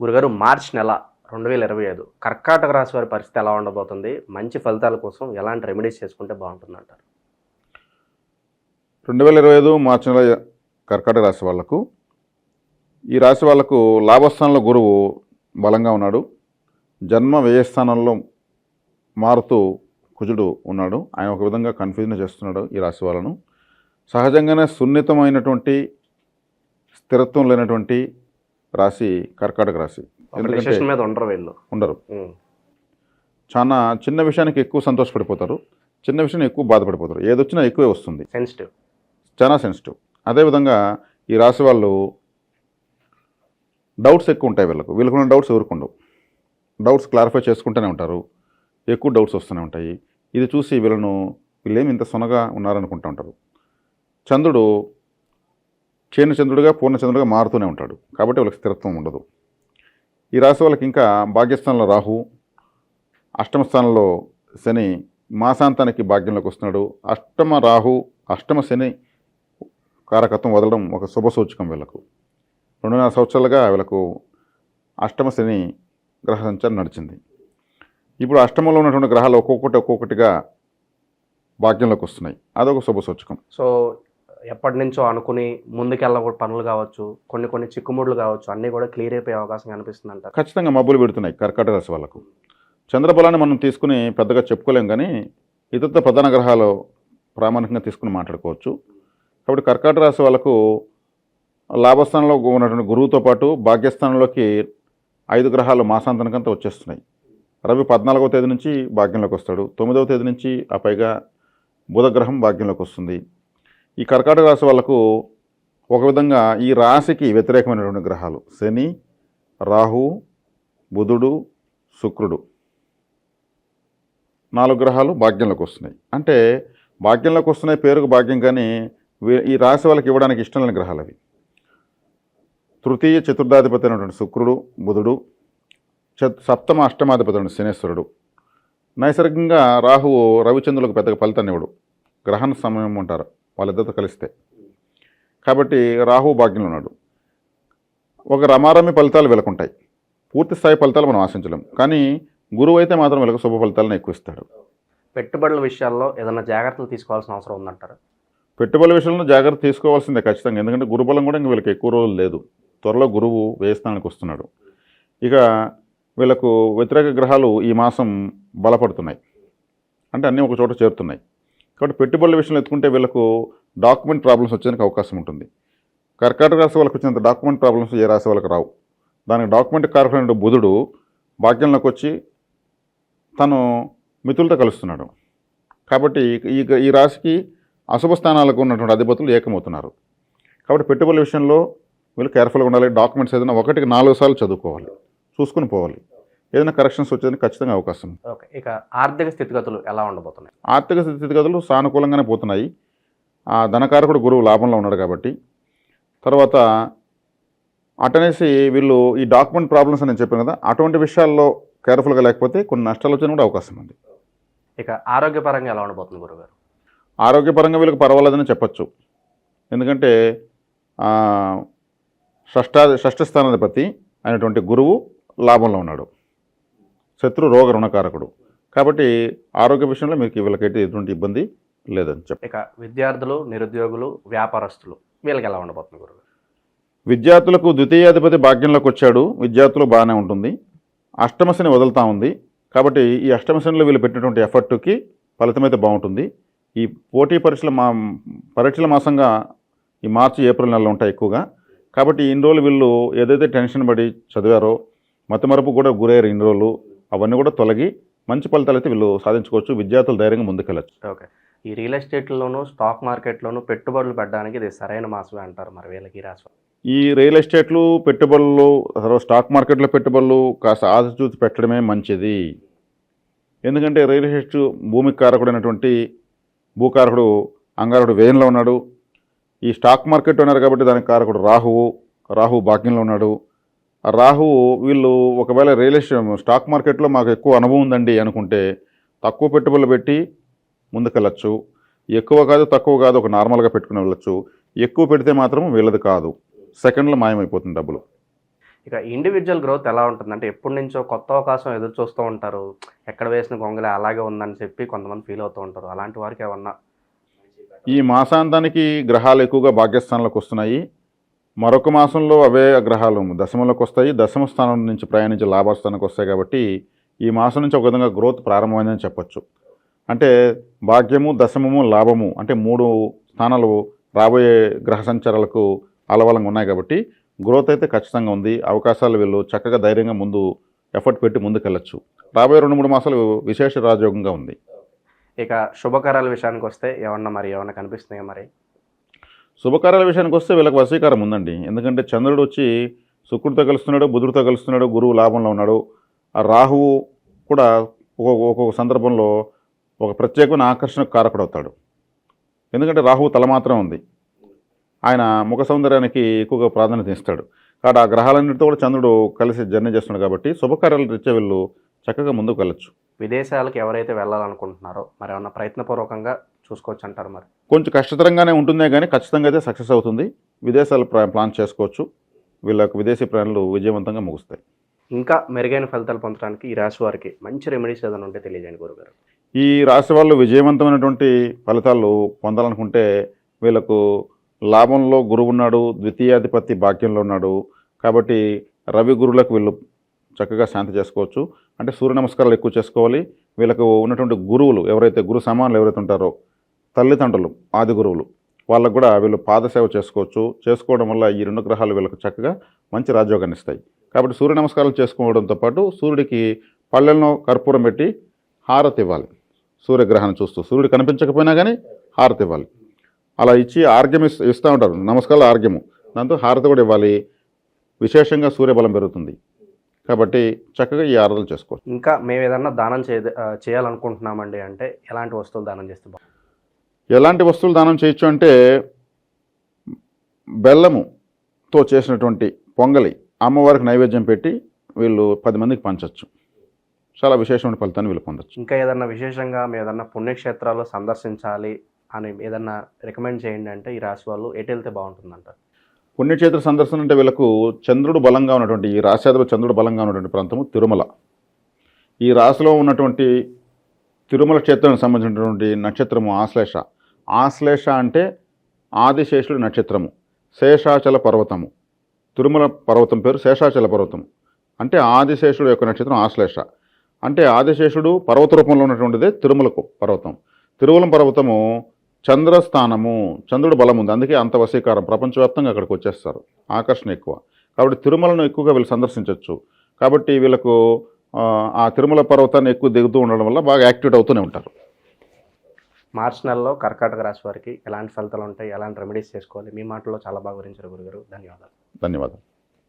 గురుగారు మార్చ్ నెల రెండు వేల ఇరవై ఐదు కర్కాటక రాశి వారి పరిస్థితి ఎలా ఉండబోతుంది? మంచి ఫలితాల కోసం ఎలాంటి రెమెడీస్ చేసుకుంటే బాగుంటుంది అంటారు రెండు వేల ఇరవై ఐదు మార్చి నెల కర్కాటక రాశి వాళ్ళకు ఈ రాశి వాళ్ళకు లాభస్థానంలో గురువు బలంగా ఉన్నాడు. జన్మ వ్యయస్థానంలో మారుతూ కుజుడు ఉన్నాడు. ఆయన ఒక విధంగా కన్ఫ్యూజన్ చేస్తున్నాడు ఈ రాశి వాళ్ళను సహజంగానే సున్నితమైనటువంటి స్థిరత్వం లేనటువంటి రాశి కర్కాటక రాశి. మీద ఉండరు వీళ్ళు. ఉండరు. చాలా చిన్న విషయానికి ఎక్కువ సంతోషపడిపోతారు. చిన్న విషయానికి ఎక్కువ బాధపడిపోతారు. ఏదొచ్చినా ఎక్కువే వస్తుంది. సెన్సిటివ్ చాలా సెన్సిటివ్ అదేవిధంగా ఈ రాశి వాళ్ళు డౌట్స్ ఎక్కువ ఉంటాయి వీళ్ళకు. వీళ్ళకున్న డౌట్స్ ఎవరికి ఉండవు. డౌట్స్ క్లారిఫై చేసుకుంటూనే ఉంటారు. ఎక్కువ డౌట్స్ వస్తూనే ఉంటాయి. ఇది చూసి వీళ్ళను వీళ్ళేమి ఇంత సొనగా ఉన్నారనుకుంటూ ఉంటారు. చంద్రుడు క్షీణచంద్రుడిగా పూర్ణచంద్రుడిగా మారుతూనే ఉంటాడు. కాబట్టి వాళ్ళకి స్థిరత్వం ఉండదు. ఈ రాశి వాళ్ళకి ఇంకా భాగ్యస్థానంలో రాహు అష్టమ స్థానంలో శని మాసాంతానికి భాగ్యంలోకి వస్తున్నాడు. అష్టమ రాహు అష్టమ శని కారకత్వం వదలడం ఒక శుభ సూచకం వీళ్ళకు. రెండున్నర సంవత్సరాలుగా వీళ్ళకు అష్టమ శని గ్రహ సంచారం నడిచింది. ఇప్పుడు అష్టమంలో ఉన్నటువంటి గ్రహాలు ఒక్కొక్కటి ఒక్కొక్కటిగా భాగ్యంలోకి వస్తున్నాయి. అదొక శుభ సూచకం. సో ఎప్పటి నుంచో అనుకుని ముందుకెళ్ళ పనులు కావచ్చు కొన్ని కొన్ని చిక్కుముడులు కావచ్చు అన్నీ కూడా క్లియర్ అయిపోయే అవకాశం కనిపిస్తుంది అంట ఖచ్చితంగా మబ్బులు పెడుతున్నాయి కర్కాటక రాశి వాళ్ళకు. చంద్రబలాన్ని మనం తీసుకుని పెద్దగా చెప్పుకోలేం కానీ ఇతర ప్రధాన గ్రహాలు ప్రామాణికంగా తీసుకుని మాట్లాడుకోవచ్చు. కాబట్టి కర్కాటక రాశి వాళ్ళకు లాభస్థానంలో ఉన్నటువంటి గురువుతో పాటు భాగ్యస్థానంలోకి ఐదు గ్రహాలు మాసాంతనికంతా వచ్చేస్తున్నాయి. రవి పద్నాలుగవ తేదీ నుంచి భాగ్యంలోకి వస్తాడు. తొమ్మిదవ తేదీ నుంచి ఆ పైగా బుధగ్రహం భాగ్యంలోకి వస్తుంది. ఈ కర్కాటక రాశి వాళ్ళకు ఒక విధంగా ఈ రాశికి వ్యతిరేకమైనటువంటి గ్రహాలు. శని రాహు బుధుడు శుక్రుడు. నాలుగు గ్రహాలు భాగ్యంలోకి వస్తున్నాయి. అంటే భాగ్యంలోకి వస్తున్నాయి పేరుకు భాగ్యం కానీ వీ- ఈ రాశి వాళ్ళకి ఇవ్వడానికి ఇష్టం లేని గ్రహాలు అవి. తృతీయ చతుర్థాధిపతి అయినటువంటి శుక్రుడు బుధుడు చత్ సప్తమ అష్టమాధిపతి అయిన శనేశ్వరుడు. నైసర్గికంగా రాహువు రవిచంద్రులకు పెద్దగా ఫలితాన్ని ఇవ్వడు. గ్రహణ సమయం ఉంటారు. వాళ్ళిద్దరితో కలిస్తే. కాబట్టి రాహు భాగ్యంలో ఉన్నాడు. ఒక రమారమి ఫలితాలు వెలుకుంటాయి పూర్తి స్థాయి ఫలితాలు మనం ఆశించలేం. కానీ గురువు అయితే మాత్రం వీళ్ళకి శుభ ఫలితాలను ఎక్కువ ఇస్తాడు పెట్టుబడుల విషయాల్లో ఏదైనా జాగ్రత్తలు తీసుకోవాల్సిన అవసరం ఉందంటారు? పెట్టుబడుల విషయంలో జాగ్రత్త తీసుకోవాల్సిందే ఖచ్చితంగా. ఎందుకంటే గురుబలం కూడా ఇంక వీళ్ళకి ఎక్కువ రోజులు లేదు. త్వరలో గురువు వేయస్థానానికి వస్తున్నాడు. ఇక వీళ్ళకు వ్యతిరేక గ్రహాలు ఈ మాసం బలపడుతున్నాయి. అంటే అన్నీ ఒక చోట చేరుతున్నాయి. కాబట్టి పెట్టుబడుల విషయంలో ఎత్తుకుంటే వీళ్ళకు డాక్యుమెంట్ ప్రాబ్లమ్స్ వచ్చేందుకు అవకాశం ఉంటుంది. కర్కాటక రాశి వాళ్ళకి వచ్చినంత డాక్యుమెంట్ ప్రాబ్లమ్స్ ఏ రాశి వాళ్ళకి రావు. దానికి డాక్యుమెంట్ కారకులైన బుధుడు భాగ్యంలోకి వచ్చి తను మిత్రులతో కలుస్తున్నాడు. కాబట్టి ఈ ఈ రాశికి అశుభ స్థానాలకు ఉన్నటువంటి అధిపతులు ఏకమవుతున్నారు. కాబట్టి పెట్టుబడుల విషయంలో వీళ్ళు కేర్ఫుల్గా ఉండాలి. డాక్యుమెంట్స్ ఏదైనా ఒకటికి నాలుగు సార్లు చదువుకోవాలి. చూసుకుని పోవాలి. ఏదైనా కరెక్షన్స్ వచ్చేదానికి ఖచ్చితంగా అవకాశం ఉంది. ఓకే ఇక ఆర్థిక స్థితిగతులు ఎలా ఉండబోతున్నాయి? ఆర్థిక స్థితిగతులు సానుకూలంగానే పోతున్నాయి. ఆ ధనకారకుడు గురువు లాభంలో ఉన్నాడు కాబట్టి. తర్వాత అటనేసి వీళ్ళు ఈ డాక్యుమెంట్ ప్రాబ్లమ్స్ అని చెప్పాను కదా అటువంటి విషయాల్లో కేర్ఫుల్గా లేకపోతే కొన్ని నష్టాలు వచ్చే కూడా అవకాశం ఉంది. ఇక ఆరోగ్యపరంగా ఎలా ఉండబోతుంది గురుగారు? ఆరోగ్యపరంగా వీళ్ళకి పర్వాలేదని చెప్పచ్చు. ఎందుకంటే షష్టా షష్ఠ స్థానాధిపతి అయినటువంటి గురువు లాభంలో ఉన్నాడు. శత్రు రోగ రుణకారకుడు. కాబట్టి ఆరోగ్య విషయంలో మీకు వీళ్ళకైతే ఎటువంటి ఇబ్బంది లేదని చెప్ప ఇక విద్యార్థులు నిరుద్యోగులు వ్యాపారస్తులు వీళ్ళకి ఎలా ఉండబోతుంది గురుగారు విద్యార్థులకు ద్వితీయాధిపతి భాగ్యంలోకి వచ్చాడు. విద్యార్థులు బాగానే ఉంటుంది. అష్టమశని వదులుతా ఉంది. కాబట్టి ఈ అష్టమశనిలో వీళ్ళు పెట్టినటువంటి ఎఫర్ట్కి ఫలితం అయితే బాగుంటుంది. ఈ పోటీ పరీక్షల మా పరీక్షల మాసంగా ఈ మార్చి ఏప్రిల్ నెలలో ఉంటాయి ఎక్కువగా. కాబట్టి ఇన్ని రోజులు వీళ్ళు ఏదైతే టెన్షన్ పడి చదివారో మతమరపు కూడా గురయ్యారు ఇన్ని రోజులు. అవన్నీ కూడా తొలగి మంచి ఫలితాలు అయితే వీళ్ళు సాధించుకోవచ్చు. విద్యార్థులు ధైర్యంగా ముందుకెళ్ళచ్చు. ఓకే. ఈ రియల్ ఎస్టేట్లోను స్టాక్ మార్కెట్లోను పెట్టుబడులు పెట్టడానికి ఇది సరైన మాసమే అంటారు మరి వీళ్ళకి వాళ్ళు. ఈ రియల్ ఎస్టేట్లు పెట్టుబడులు తర్వాత స్టాక్ మార్కెట్లో పెట్టుబడులు కాస్త ఆశ చూసి పెట్టడమే మంచిది. ఎందుకంటే రియల్ ఎస్టేట్ భూమికి కారకుడైనటువంటి భూకారకుడు అంగారుడు వ్యయంలో ఉన్నాడు. ఈ స్టాక్ మార్కెట్ ఉన్నారు కాబట్టి దానికి కారకుడు రాహువు రాహువు భాగ్యంలో ఉన్నాడు. రాహువు వీళ్ళు ఒకవేళ రియల్ ఎస్టేట్ స్టాక్ మార్కెట్లో మాకు ఎక్కువ అనుభవం ఉందండి అనుకుంటే తక్కువ పెట్టుబడులు పెట్టి ముందుకెళ్ళచ్చు. ఎక్కువ కాదు తక్కువ కాదు ఒక నార్మల్గా పెట్టుకుని వెళ్ళచ్చు. ఎక్కువ పెడితే మాత్రం వీళ్ళది కాదు. సెకండ్లో మాయమైపోతుంది డబ్బులు. ఇక ఇండివిజువల్ గ్రోత్ ఎలా ఉంటుంది అంటే ఎప్పటి నుంచో కొత్త అవకాశం ఎదురు చూస్తూ ఉంటారు. ఎక్కడ వేసిన గొంగలే అలాగే ఉందని చెప్పి కొంతమంది ఫీల్ అవుతూ ఉంటారు. అలాంటి వారికి ఏమన్నా? ఈ మాసాంతానికి గ్రహాలు ఎక్కువగా భాగ్యస్థానంలోకి వస్తున్నాయి. మరొక మాసంలో అవే గ్రహాలు దశమలోకి వస్తాయి దశమ స్థానం నుంచి ప్రయాణించి లాభస్థానానికి వస్తాయి కాబట్టి ఈ మాసం నుంచి ఒక విధంగా గ్రోత్ ప్రారంభమైందని చెప్పొచ్చు. అంటే భాగ్యము దశమము లాభము అంటే మూడు స్థానాలు రాబోయే గ్రహ సంచారాలకు అలవలంగా ఉన్నాయి కాబట్టి గ్రోత్ అయితే ఖచ్చితంగా ఉంది. అవకాశాలు వీళ్ళు చక్కగా ధైర్యంగా ముందు ఎఫర్ట్ పెట్టి ముందుకెళ్ళచ్చు. రాబోయే రెండు మూడు మాసాలు విశేష రాజయోగంగా ఉంది. ఇక శుభకార్యాల విషయానికి వస్తే ఏమన్నా మరి ఏమన్నా కనిపిస్తున్నాయా మరి? శుభకార్యాల విషయానికి వస్తే వీళ్ళకి వశీకారం ఉందండి. ఎందుకంటే చంద్రుడు వచ్చి శుక్రుడితో కలుస్తున్నాడు బుధుడితో కలుస్తున్నాడు గురువు లాభంలో ఉన్నాడు. ఆ రాహువు కూడా ఒక్కొక్క ఒక్కొక్క సందర్భంలో ఒక ప్రత్యేకమైన ఆకర్షణకు కారకుడవుతాడు ఎందుకంటే రాహువు తల మాత్రం ఉంది. ఆయన ముఖ సౌందర్యానికి ఎక్కువగా ప్రాధాన్యత ఇస్తాడు. కాబట్టి ఆ గ్రహాలన్నింటితో కూడా చంద్రుడు కలిసి జర్నీ చేస్తున్నాడు కాబట్టి శుభకార్యాలు రీత్యా వీళ్ళు చక్కగా ముందుకు వెళ్ళొచ్చు. విదేశాలకు ఎవరైతే వెళ్ళాలనుకుంటున్నారో మరి ఏమన్నా ప్రయత్నపూర్వకంగా చూసుకోవచ్చు అంటారు మరి. కొంచెం కష్టతరంగానే ఉంటుందే కానీ ఖచ్చితంగా అయితే సక్సెస్ అవుతుంది. విదేశాలు ప్లా- ప్లాన్ చేసుకోవచ్చు. వీళ్ళకు విదేశీ ప్రయాణాలు విజయవంతంగా ముగుస్తాయి. ఇంకా మెరుగైన ఫలితాలు పొందడానికి ఈ రాశి వారికి మంచి రెమెడీస్ ఏదైనా ఉంటే తెలియజేయండి గురుగారు. ఈ రాశి వాళ్ళు విజయవంతమైనటువంటి ఫలితాలు పొందాలనుకుంటే వీళ్ళకు లాభంలో గురువు ఉన్నాడు ద్వితీయాధిపతి భాగ్యంలో ఉన్నాడు. కాబట్టి రవి గురువులకు వీళ్ళు చక్కగా శాంతి చేసుకోవచ్చు. అంటే సూర్య నమస్కారాలు ఎక్కువ చేసుకోవాలి. వీళ్ళకు ఉన్నటువంటి గురువులు ఎవరైతే గురు సమానులు ఎవరైతే ఉంటారో తల్లిదండ్రులు ఆది గురువులు వాళ్ళకు కూడా వీళ్ళు పాదసేవ చేసుకోవచ్చు. చేసుకోవడం వల్ల ఈ రెండు గ్రహాలు వీళ్ళకు చక్కగా మంచి రాజ్యోగాన్ని ఇస్తాయి. కాబట్టి సూర్య నమస్కారాలు చేసుకోవడంతో పాటు సూర్యుడికి పళ్ళెల్లో కర్పూరం పెట్టి హారతి ఇవ్వాలి. సూర్యగ్రహణం చూస్తూ సూర్యుడు కనిపించకపోయినా కానీ హారతి ఇవ్వాలి. అలా ఇచ్చి ఆర్గ్యం ఇస్తూ ఉంటారు. నమస్కారాలు ఆర్గ్యము దాంతో హారతి కూడా ఇవ్వాలి. విశేషంగా సూర్యబలం పెరుగుతుంది. కాబట్టి చక్కగా ఈ ఆరాధన చేసుకోవచ్చు. ఇంకా మేము ఏదన్నా దానం చేయాలనుకుంటున్నామండి అంటే ఎలాంటి వస్తువులు దానం చేస్తే ఎలాంటి వస్తువులు దానం చేయొచ్చు అంటే బెల్లముతో చేసినటువంటి పొంగలి అమ్మవారికి నైవేద్యం పెట్టి వీళ్ళు పది మందికి పంచవచ్చు చాలా విశేషమైన ఫలితాన్ని వీళ్ళు పొందొచ్చు. ఇంకా ఏదన్నా విశేషంగా మేము ఏదన్నా పుణ్యక్షేత్రాలు సందర్శించాలి అని ఏదన్నా రికమెండ్ చేయండి అంటే ఈ రాశి వాళ్ళు ఎటు వెళ్తే బాగుంటుందంట. పుణ్యక్షేత్ర సందర్శన అంటే వీళ్ళకు చంద్రుడు బలంగా ఉన్నటువంటి ఈ రాశ్యాధిపతి చంద్రుడు బలంగా ఉన్నటువంటి ప్రాంతము తిరుమల. ఈ రాశిలో ఉన్నటువంటి తిరుమల క్షేత్రానికి సంబంధించినటువంటి నక్షత్రము ఆశ్లేష ఆశ్లేష అంటే ఆదిశేషుడు నక్షత్రము శేషాచల పర్వతము. తిరుమల పర్వతం పేరు శేషాచల పర్వతం. అంటే ఆదిశేషుడు యొక్క నక్షత్రం ఆశ్లేష. అంటే ఆదిశేషుడు పర్వత రూపంలో ఉన్నటువంటిదే తిరుమలకు పర్వతం. తిరుమల పర్వతము చంద్రస్థానము చంద్రుడు బలం ఉంది. అందుకే అంత వశీకారం. ప్రపంచవ్యాప్తంగా అక్కడికి వచ్చేస్తారు. ఆకర్షణ ఎక్కువ. కాబట్టి తిరుమలను ఎక్కువగా వీళ్ళు సందర్శించవచ్చు కాబట్టి వీళ్ళకు ఆ తిరుమల పర్వతాన్ని ఎక్కువ దిగుతూ ఉండడం వల్ల బాగా యాక్టివేట్ అవుతూనే ఉంటారు. మార్చి నెలలో కర్కాటక రాశి వారికి ఎలాంటి ఫలితాలు ఉంటాయి? ఎలాంటి రెమెడీస్ చేసుకోవాలి? మీ మాటల్లో చాలా బాగా వివరించారు గురుగారు. ధన్యవాదాలు. ధన్యవాదాలు.